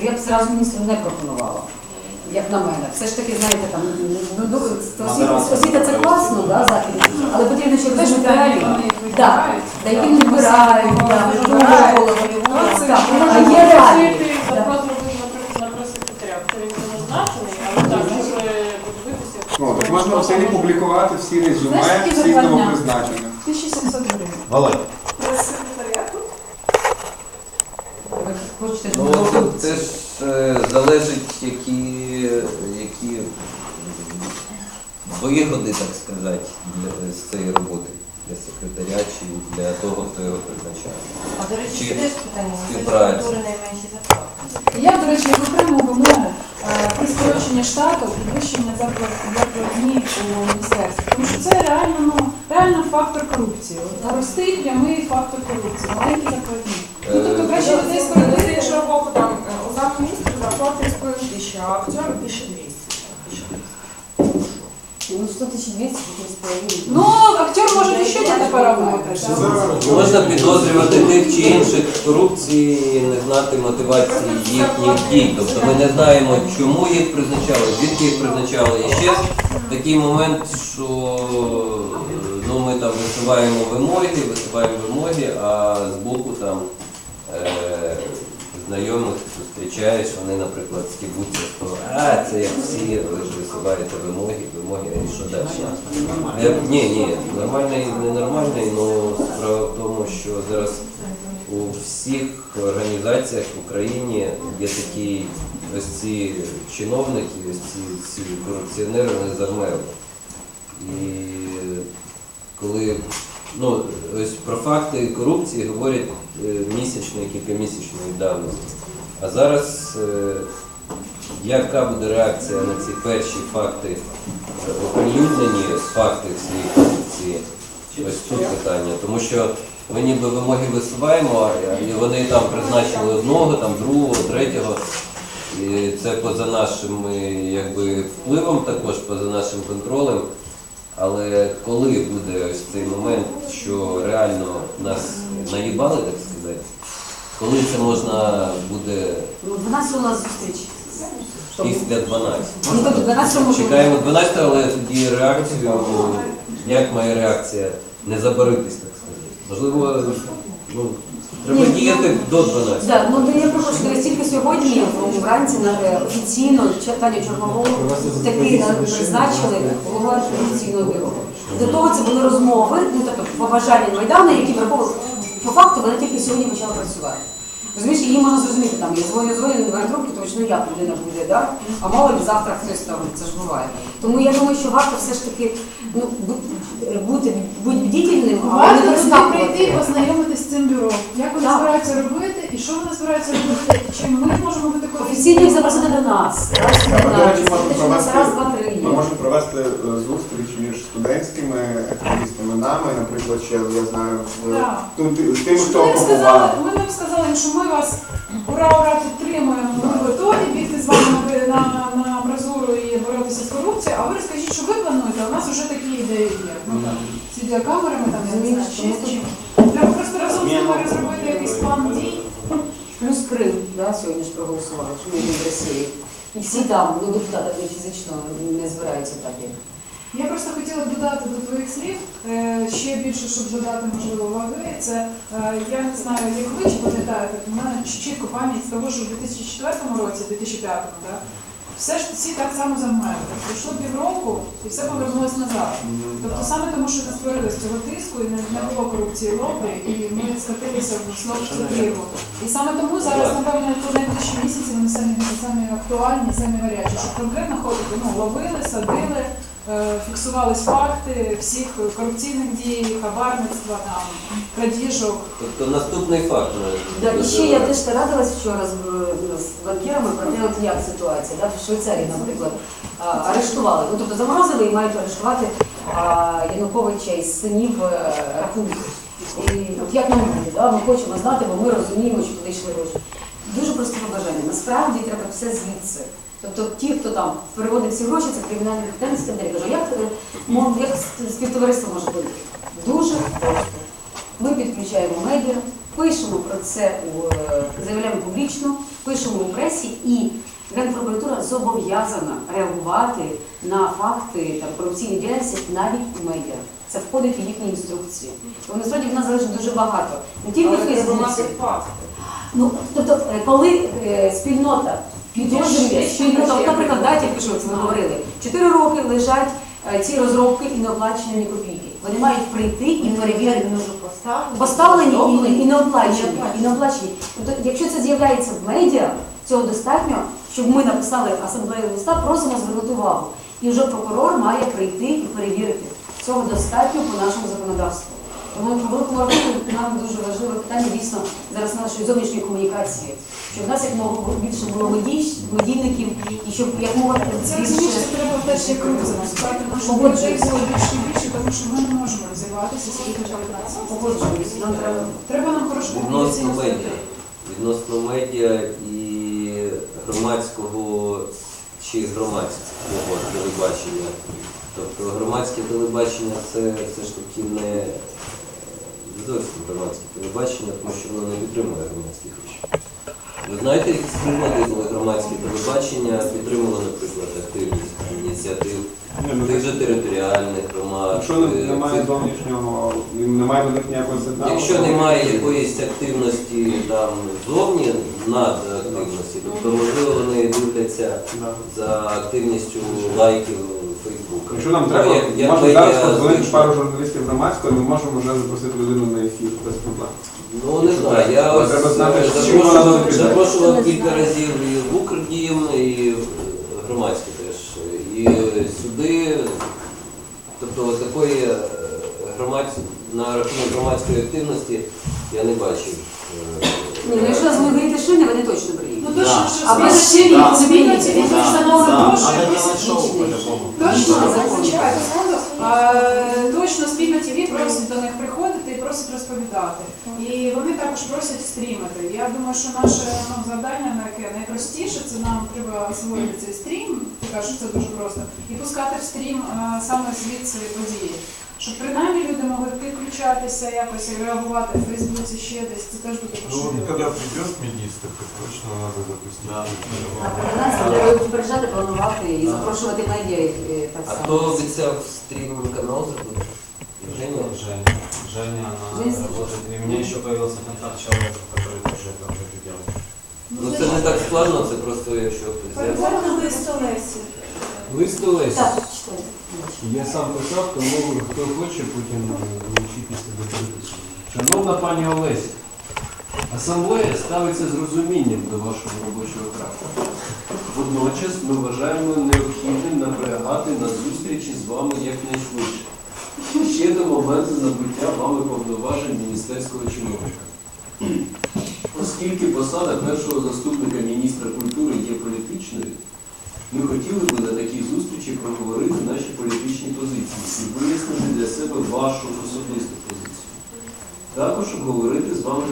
міністру, я б зразу міністру не пропонувала. Як на мене, все ж таки, знаєте, там ну, ну, освіта, освіта це класно, да, захід, але потрібно ще Теж Так, вибирають. та які не вибирають, да, Вибирають. голови, Ну, а є реалії. Да. щоб. Ну, так можна в селі публікувати всі резюме, всіх новопризначених. 1700 гривень. Валерій. Прес-секретаріату? Ви хочете, щоб Ну, було це, це ж е, залежить, які, які вигоди, так сказати, для, з цієї роботи для секретаря чи для того, хто його призначає. А до речі, Чи це теж питання. Культури найменші зарплати. Я, до речі, окрему вимогу е, при скороченні штату підвищення зарплат зарплатні у міністерстві. Тому що це реально, ну, реально фактор корупції. От прямий фактор корупції. Маленькі зарплатні. Ну, тобто краще людей скоротити. іншого боку, там е, у замміністра зарплата 3,5 тисячі, а актера 1200. Ну, 100 тисяч 200, Ну, актер може ще где-то поработать. да. Можна підозрювати тих чи інших в корупції і не знати мотивації їхніх дій. Тобто ми не знаємо, чому їх призначали, звідки їх призначали. І ще такий момент, що ну, ми там висуваємо вимоги, висуваємо вимоги, а збоку там е, знайомих зустрічаєш, вони, наприклад, стібуться, що а, це як всі, ви ж висуваєте вимоги, вимоги, і що далі? Е, Ні, ні, нормальний, ненормальний, але справа в тому, що зараз у всіх організаціях в Україні є такі ось ці чиновники, ось ці, ці корупціонери, вони замерли. І коли ну, ось про факти корупції говорять е, місячної, кількомісячної давності. А зараз е, яка буде реакція на ці перші факти е, оприлюднені факти цієї корупції? Ось тут питання. Тому що ми ніби вимоги висуваємо, і вони там призначили одного, там другого, третього. І це поза нашим е, якби, впливом, також поза нашим контролем. Але коли буде ось цей момент, що реально нас наїбали, так сказати, коли це можна буде Ну, 12 у нас зустріч. після 12? Ну, тобто 12 можна. Чекаємо 12, але тоді реакцію, як моя реакція, не забаритись, так сказати. Можливо, ну, треба Ні, діяти до 12. Да, ну то я прошу, дивись, тільки сьогодні ну, вранці на е, офіційно Таня Чорновол таки на- призначили голова антикорупційного бюро. До того це були розмови, ну тобто побажання Майдану, які враховували. По факту вона тільки сьогодні почала працювати. Розумієш, її можна зрозуміти, там я дзвоню, дзвоню, не бере трубки, тому що ну як людина буде, да? а мало ли завтра хтось там, це ж буває. Тому я думаю, що варто все ж таки ну, бути, бути бдительним, але не перескакувати. прийти, познайомитись з цим бюро. Як вони збираються робити і що вони збираються робити, і чим ми можемо бути Офіційно їх запросити до нас. Раз, до три. Ми можемо провести е, зустріч між студентськими активістами, нами, наприклад, ще я знаю, в- Так. ти- з тими, Щоб хто Ми сказали, ми б сказали, що ми вас ура, ура підтримуємо, ми готові бігти з вами на, на, на амбразуру і боротися з корупцією, а ви розкажіть, що ви плануєте, у нас вже такі ідеї є. Ну, там, з відеокамерами, там, я не знаю, чим. Треба просто разом з ними розробити якийсь план дій. Плюс Крим, да, сьогодні ж проголосували, що ми в Росії. І всі там, ну депутати фізично не збираються так. як. Я просто хотіла б додати до твоїх слів е, ще більше, щоб додати можливо ваги. Це е, я не знаю, як ви чи пам'ятаєте, у мене чітко пам'ять з того, що в 2004 році, 2005, да, все ж всі так само замерли. Пройшло півроку і все повернулося назад. Тобто саме тому, що не створилось цього тиску і не, було корупції лобі, і ми скотилися в слово І саме тому зараз, напевно, тут найближчі місяці вони самі, самі актуальні, самі гарячі, щоб конкретно ходити, ну, ловили, садили, фіксувались факти всіх корупційних дій, хабарництва, там, крадіжок. Тобто наступний факт. Да, і ще я теж радилась вчора з, ну, з банкірами про те, от як ситуація. Да? В Швейцарії, наприклад, арештували, ну тобто заморозили і мають арештувати а, Януковича із синів е, рахунки. І от як нам буде, да? ми хочемо знати, бо ми розуміємо, що туди йшли гроші. Дуже просте побажання. Насправді треба все звідси. Тобто ті, хто там переводить ці гроші, це кримінальні відповідальність. Я кажу, як, е, як співтовариство може бути? Дуже просто. Ми підключаємо медіа, Пишемо про це, е, заявляємо публічно, пишемо у пресі і Генпрокуратура зобов'язана реагувати на факти корупційної діяльності навіть у медіа. Це входить у їхні інструкції. Тому насправді в нас залежить дуже багато. Не тільки Але треба мати факти. Ну, тобто, е, коли е, спільнота спільнота, наприклад, дайте пишу, це ми говорили, чотири роки лежать е, ці розробки і не оплачені ні копійки. Вони мають прийти і перевірити. Поставлені і, і не оплачені. І не оплачені. Тобто, якщо це з'являється в медіа, цього достатньо, щоб ми написали асамблею листа, просимо звернути увагу. І вже прокурор має прийти і перевірити. Цього достатньо по нашому законодавству. Великому рахунку нам дуже важливе питання дійсно зараз нашої зовнішньої комунікації. Щоб в нас як мога більше було медій, медійників і щоб як мога Це більше. треба теж як рух запускати, що людей було більше і більше, тому що ми не можемо розвиватися скільки 19. Погоджуюсь, нам треба. Треба нам хорошу Відносно медіа. Відносно медіа і громадського чи громадського телебачення. Тобто громадське телебачення це все ж таки не зовсім громадське телебачення, тому що воно не підтримує громадських речей. Ви знаєте, які приклади, коли громадське телебачення підтримувало, наприклад, активність ініціатив тих же територіальних громад. Якщо е, немає зовнішнього, немає до них ніякого сигналу. Якщо немає якоїсь активності там зовні над активності, тобто можливо вони дивляться за активністю лайків. Якщо нам Ну, треба, як- як може медіа зараз подзвонити звично. пару журналістів громадського, ми можемо вже запросити людину на ефір без проблем. Ну не знаю, я ось Треба знати, е, чим вона запрошував, запрошував кілька разів і в Укрдім, і в громадські теж. І сюди, тобто такої е, громадсь- на рахунок громадської активності я не бачив. е, Ні, ну якщо нас будуть тишини, вони точно приїдуть. Точно, що А без спільно щирі, спільно спільно ці ці люди Да. встановлюють Да. гроші. Надо якісь шоу по-любому. Точно, Ні, чекайте, секунду. Е, Точно спільно ТВ просить до них приходити і просить розповідати. І вони також просять стрімити. Я думаю, що наше ну, завдання на яке найпростіше, це нам треба освоїти цей стрім, ти кажеш, що це дуже просто, і пускати в стрім е, саме звідси події. Щоб принаймні люди могли підключатися, якось і реагувати в Фейсбуці ще десь, це теж буде Ну, поширювати. когда придет министр, так точно надо запустить. А координацію треба попереджати, планувати і запрошувати медіа е, так А само. хто обіцяв стрім канал зробити? Женя? Женя. Женя, она Женя? работает. И у меня еще появился контакт человека, который тоже это уже делал. Ну це не так складно, це просто якщо хтось взяв. Переходимо лист Олесі. Лист Олесі. Так. Я сам писав, тому хто хоче, потім вночі після дописує. Шановна пані Олеся, асамблея ставиться з розумінням до вашого робочого графіку. Водночас ми вважаємо необхідним наполягати на зустрічі з вами якнайшвидше. Ще до моменту набуття вами повноважень міністерського чиновника. Оскільки посада першого заступника міністра культури є політичною, ми хотіли би на такій зустрічі проговорити наші політичні позиції і вияснити для себе вашу особисту позицію. Також обговорити з вами